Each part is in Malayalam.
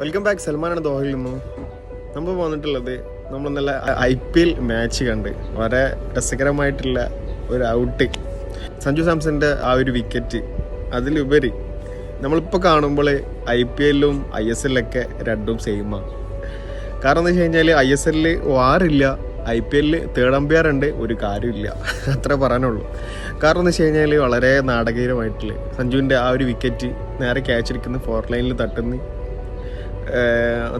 വെൽക്കം ബാക്ക് സൽമാനാണ് ദോഹയിൽ നിന്നും നമ്മൾ വന്നിട്ടുള്ളത് നമ്മൾ നല്ല ഐ പി എൽ മാച്ച് കണ്ട്. വളരെ രസകരമായിട്ടുള്ള ഒരു ഔട്ട് സഞ്ജു സാംസന്റെ ആ ഒരു വിക്കറ്റ് അതിലുപരി നമ്മളിപ്പോൾ കാണുമ്പോൾ ഐ പി എല്ലും ഐ എസ് എല്ലൊക്കെ രണ്ടും സെയിമാണ് കാരണം എന്താ വെച്ച് കഴിഞ്ഞാൽ ഐ എസ് എല്ലിൽ വാറില്ല ഐ പി എല്ലിൽ തേർഡ് അമ്പയർ ഉണ്ട്. ഒരു കാര്യമില്ല അത്ര പറയാനുള്ളൂ. കാരണം എന്ന് വെച്ച് കഴിഞ്ഞാൽ വളരെ നാടകീയമായിട്ടുള്ള സഞ്ജുവിന്റെ ആ ഒരു വിക്കറ്റ് നേരെ ക്യാച്ച് എടുക്കുന്ന ഫോർ ലൈനിൽ തട്ടുന്ന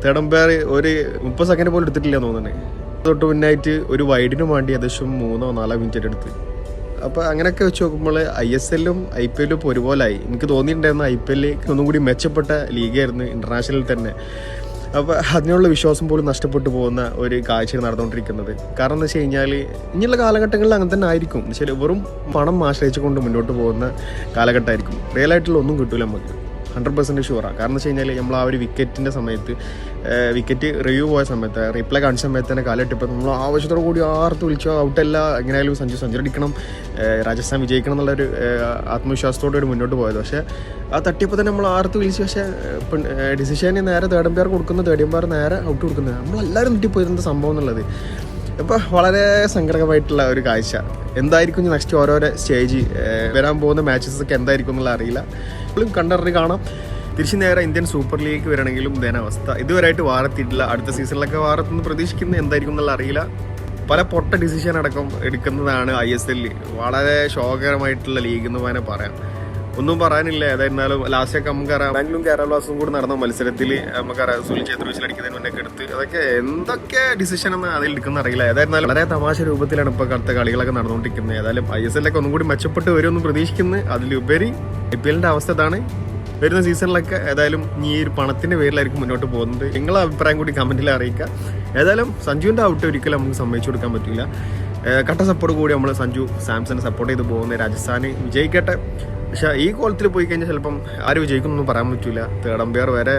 തേർഡ് അമ്പയർ ഒരു മുപ്പത് സെക്കൻഡ് പോലും എടുത്തിട്ടില്ല തോന്നുന്നത് തൊട്ട് മുന്നായിട്ട് ഒരു വൈഡിന് വേണ്ടി ഏകദേശം മൂന്നോ നാലോ മിനിറ്റ് എടുത്ത്. അപ്പോൾ അങ്ങനെയൊക്കെ വെച്ച് നോക്കുമ്പോൾ ഐ എസ് എല്ലും ഐ പി എല്ലും ഇപ്പോൾ ഒരുപോലായി. എനിക്ക് തോന്നിയിട്ടുണ്ടായിരുന്നു ഐ പി എല്ലിൽ ഒന്നും കൂടി മെച്ചപ്പെട്ട ലീഗായിരുന്നു ഇന്റർനാഷണലിൽ തന്നെ. അപ്പോൾ അതിനുള്ള വിശ്വാസം പോലും നഷ്ടപ്പെട്ടു പോകുന്ന ഒരു കാഴ്ച നടന്നുകൊണ്ടിരിക്കുന്നത്. കാരണം എന്ന് വെച്ച് കഴിഞ്ഞാൽ ഇനിയുള്ള കാലഘട്ടങ്ങളിൽ അങ്ങനെ തന്നെ ആയിരിക്കും. എന്ന് വെച്ചാൽ വെറും പണം ആശ്രയിച്ചുകൊണ്ട് മുന്നോട്ട് പോകുന്ന കാലഘട്ടമായിരിക്കും. റിയൽ ആയിട്ടുള്ള ഒന്നും കിട്ടില്ല നമുക്ക് ഹൺഡ്രഡ് പെർസെന്റ് ഷുവറാണ് കാരണം വെച്ച് കഴിഞ്ഞാൽ നമ്മൾ ആ ഒരു വിക്കറ്റിന്റെ സമയത്ത് വിക്കറ്റ് റിവ്യൂ പോയ സമയത്ത് റീപ്ലേ കാണിച്ച സമയത്ത് തന്നെ കാലിട്ടിപ്പോൾ നമ്മൾ ആവശ്യത്തോടു കൂടി ആർത്ത് വിളിച്ചോ ഔട്ടല്ല എങ്ങനെയായാലും സഞ്ജു സെഞ്ചുറി അടിക്കണം രാജസ്ഥാൻ വിജയിക്കണം എന്നുള്ളൊരു ആത്മവിശ്വാസത്തോടെ ആത്മവിശ്വാസത്തോടെ മുന്നോട്ട് പോയത്. പക്ഷേ ആ തട്ടിയപ്പോൾ തന്നെ നമ്മൾ ആർത്ത് വിളിച്ച്. പക്ഷേ ഡിസിഷന് നേരെ തേടമ്പാർ കൊടുക്കുന്നു എംപയർ നേരെ ഔട്ട് കൊടുക്കുന്നത്. നമ്മളെല്ലാവരും തെറ്റിപ്പോയി എന്താ സംഭവം എന്നുള്ളത്. ഇപ്പോൾ വളരെ സങ്കടകമായിട്ടുള്ള ഒരു കാഴ്ച. എന്തായിരിക്കും നെക്സ്റ്റ് ഓരോരോ സ്റ്റേജ് വരാൻ പോകുന്ന മാച്ചസ് ഒക്കെ എന്തായിരിക്കും എന്നുള്ള അറിയില്ല. ഇപ്പോഴും കണ്ടറിഞ്ഞ് കാണാം. തിരിച്ചു നേരെ ഇന്ത്യൻ സൂപ്പർ ലീഗ് വരണമെങ്കിലും ഇതേന അവസ്ഥ. ഇതുവരെയായിട്ട് വാറെത്തിയിട്ടില്ല അടുത്ത സീസണിലൊക്കെ വാറത്തുനിന്ന് പ്രതീക്ഷിക്കുന്നത് എന്തായിരിക്കും എന്നുള്ള അറിയില്ല. പല പൊട്ട ഡിസിഷൻ അടക്കം എടുക്കുന്നതാണ് ഐ എസ് എല്ലിൽ വളരെ ശോകരമായിട്ടുള്ള ലീഗ് എന്ന് തന്നെ പറയാം. ഒന്നും പറയാനില്ല? ഏതായിരുന്നാലും ലാസ്റ്റ് ഒക്കെ നമുക്കറിയാം ബാംഗ്ലൂരും കേരള ബ്ലാസ്റ്റും കൂടി നടന്ന മത്സരത്തിൽ നമുക്കറിയാം സുനിൽ ഛേത്രി അടിക്കുന്നതിന് മുന്നേ എടുത്ത് അതൊക്കെ എന്തൊക്കെ ഡിസിഷൻ എന്ന് അതിൽ എടുക്കുന്ന അറിയില്ല. ഏതായിരുന്നാലും വളരെ തമാശ രൂപത്തിലാണ് ഇപ്പോൾ അടുത്ത കളികളൊക്കെ നടന്നുകൊണ്ടിരിക്കുന്നത്. ഏതായാലും ഐ എസ് എല്ലൊക്കെ ഒന്നും കൂടി മെച്ചപ്പെട്ട് വരുമെന്ന് പ്രതീക്ഷിക്കുന്നു. അതിലുപരി ഐ പി എല്ലിന്റെ അവസ്ഥ ഇതാണ്. വരുന്ന സീസണിലൊക്കെ ഏതായാലും ഈ ഒരു പണത്തിന്റെ പേരിലായിരിക്കും മുന്നോട്ട് പോകുന്നത്. നിങ്ങളെ അഭിപ്രായം കൂടി കമന്റിൽ അറിയിക്കുക. ഏതായാലും സഞ്ജുവിന്റെ ഔട്ട് ഒരിക്കലും നമുക്ക് സമ്മതിച്ചു കൊടുക്കാൻ പറ്റില്ല. കട്ട സപ്പോർട്ട് കൂടി നമ്മൾ സഞ്ജു സാംസൺ സപ്പോർട്ട് ചെയ്ത് പോകുന്ന രാജസ്ഥാന്. വിജയിക്കട്ടെ. പക്ഷെ ഈ കോളത്തിൽ പോയി കഴിഞ്ഞാൽ ചിലപ്പം ആര് വിജയിക്കുന്നൊന്നും പറയാൻ പറ്റില്ല തേർഡ് അമ്പയർ വരെ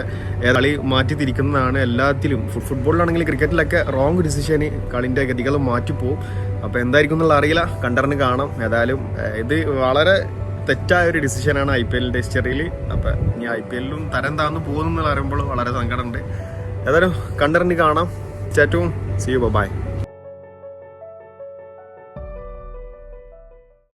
കളി മാറ്റി തിരിക്കുന്നതാണ് എല്ലാത്തിലും ഫുട് ഫുട്ബോളിലാണെങ്കിൽ ക്രിക്കറ്റിലൊക്കെ റോങ് ഡിസിഷന് കളിന്റെ ഗതികൾ മാറ്റിപ്പോവും. അപ്പോൾ എന്തായിരിക്കും എന്നുള്ള അറിയില്ല. കണ്ടറിന് കാണാം. ഏതായാലും ഇത് വളരെ തെറ്റായ ഒരു ഡിസിഷനാണ് ഐ പി എല്ലിന്റെ ഹിസ്റ്ററിയിൽ അപ്പം ഇനി ഐ പി എല്ലിലും തരം താന്ന് പോകുന്നു പറയുമ്പോൾ വളരെ സങ്കടമുണ്ട്. ഏതായാലും കണ്ടറിന് കാണാം. ചാറ്റും സി യു ബൈ